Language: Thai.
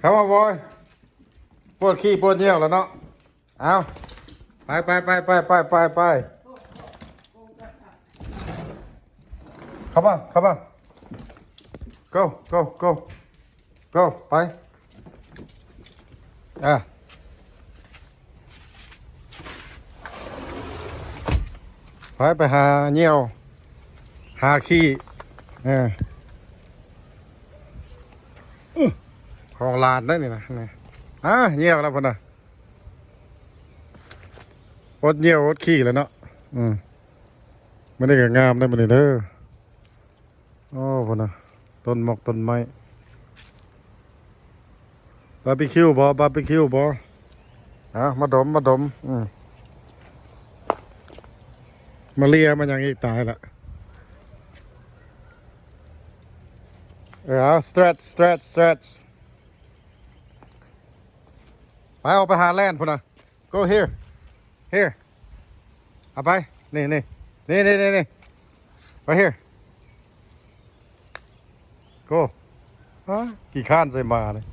เข้ามาบอยปวดขี้ปวดเยี่ยวแล้วเนาะเอาไปไปไปไปไปไปไปเข้ามาเข้ามา go go go go ไปอะไปไปหาเยี่ยว หาขี้เอออื้อ ของลานได้นี่นะนี่อะเยี่ยวแล้วพ่นน่ะอดเยี่ยวอดขี้แล้วเนาะอืมไม่ได้ก็งามได้มาเลยเด้อโอ้พ่นน่ะต้นหมอกต้นไม้บาร์บีคิวบอบาร์บีคิวบออะมาดมมาดมอืมมาเลียมันย่างอีกตายละเออ stretch stretch stretch ไปเอาไปหาแลนพุ่นนะ go here here เอาไปนี่นี่นี่นี่นี่นี่ไป here go ฮะกี่ข้านใส่มาเลย